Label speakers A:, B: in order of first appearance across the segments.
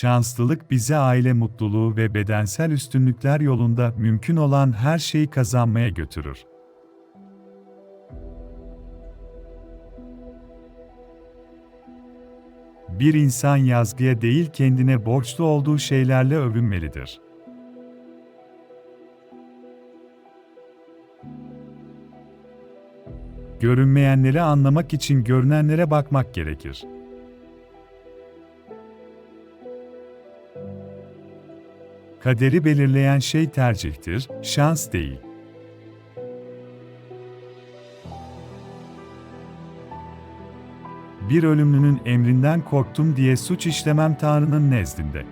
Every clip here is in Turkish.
A: Şanslılık bize aile mutluluğu ve bedensel üstünlükler yolunda mümkün olan her şeyi kazanmaya götürür. Bir insan yazgıya değil kendine borçlu olduğu şeylerle övünmelidir. Görünmeyenleri anlamak için görünenlere bakmak gerekir. Kaderi belirleyen şey tercihtir, şans değil. Bir ölümlünün emrinden korktum diye suç işlemem Tanrı'nın nezdinde.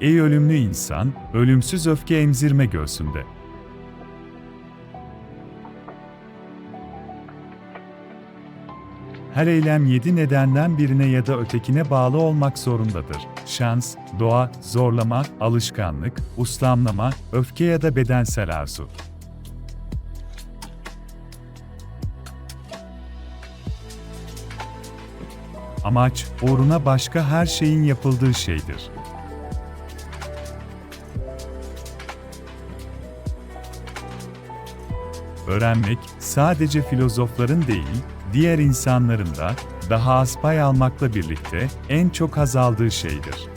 A: Ey ölümlü insan, ölümsüz öfke emzirme göğsünde. Her eylem yedi nedenden birine ya da ötekine bağlı olmak zorundadır. Şans, doğa, zorlama, alışkanlık, uslamlama, öfke ya da bedensel arzu. Amaç, uğruna başka her şeyin yapıldığı şeydir. Öğrenmek, sadece filozofların değil, diğer insanların da, daha az pay almakla birlikte, en çok haz aldığı şeydir.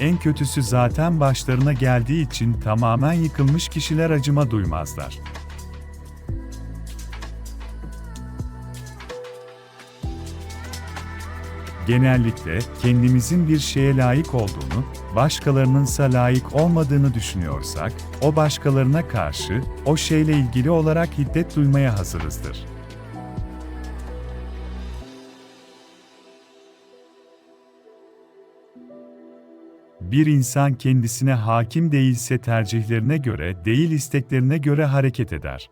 A: En kötüsü zaten başlarına geldiği için tamamen yıkılmış kişiler acıma duymazlar. Genellikle kendimizin bir şeye layık olduğunu, başkalarınınsa layık olmadığını düşünüyorsak, o başkalarına karşı o şeyle ilgili olarak hiddet duymaya hazırızdır. Bir insan kendisine hakim değilse tercihlerine göre değil isteklerine göre hareket eder.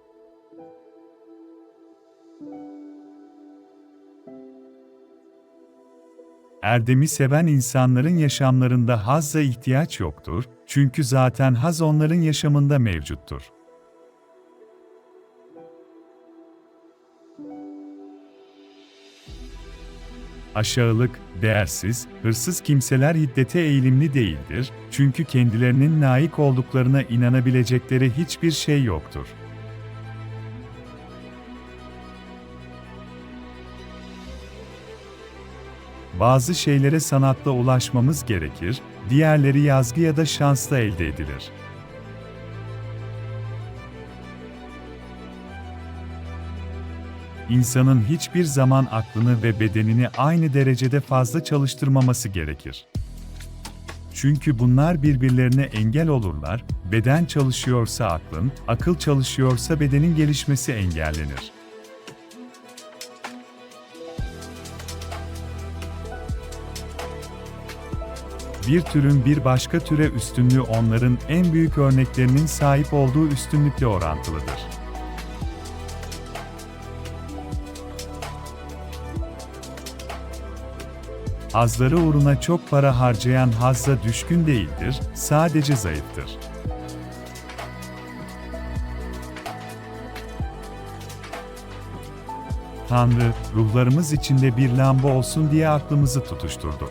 A: Erdemi seven insanların yaşamlarında hazza ihtiyaç yoktur, çünkü zaten haz onların yaşamında mevcuttur. Aşağılık, değersiz, hırsız kimseler hiddete eğilimli değildir, çünkü kendilerinin layık olduklarına inanabilecekleri hiçbir şey yoktur. Bazı şeylere sanatla ulaşmamız gerekir, diğerleri yazgı ya da şansla elde edilir. İnsanın hiçbir zaman aklını ve bedenini aynı derecede fazla çalıştırmaması gerekir. Çünkü bunlar birbirlerine engel olurlar, beden çalışıyorsa aklın, akıl çalışıyorsa bedenin gelişmesi engellenir. Bir türün bir başka türe üstünlüğü onların en büyük örneklerinin sahip olduğu üstünlükle orantılıdır. Hazları uğruna çok para harcayan hazza düşkün değildir, sadece zayıftır. Tanrı, ruhlarımız içinde bir lamba olsun diye aklımızı tutuşturdu.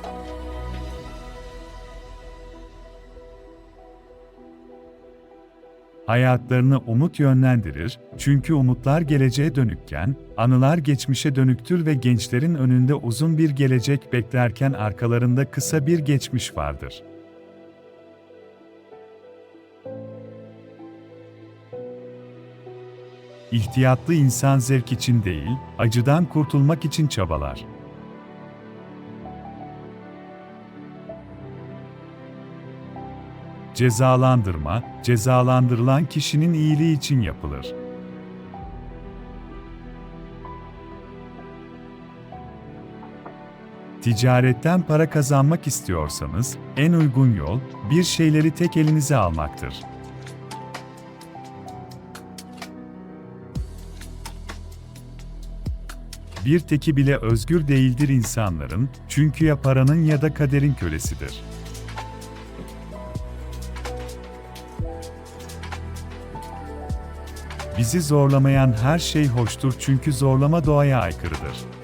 A: Hayatlarını umut yönlendirir, çünkü umutlar geleceğe dönükken, anılar geçmişe dönüktür ve gençlerin önünde uzun bir gelecek beklerken arkalarında kısa bir geçmiş vardır. İhtiyatlı insan zevk için değil, acıdan kurtulmak için çabalar. Cezalandırma, cezalandırılan kişinin iyiliği için yapılır. Ticaretten para kazanmak istiyorsanız, en uygun yol, bir şeyleri tek elinize almaktır. Bir teki bile özgür değildir insanların, çünkü ya paranın ya da kaderin kölesidir. Bizi zorlamayan her şey hoştur çünkü zorlama doğaya aykırıdır.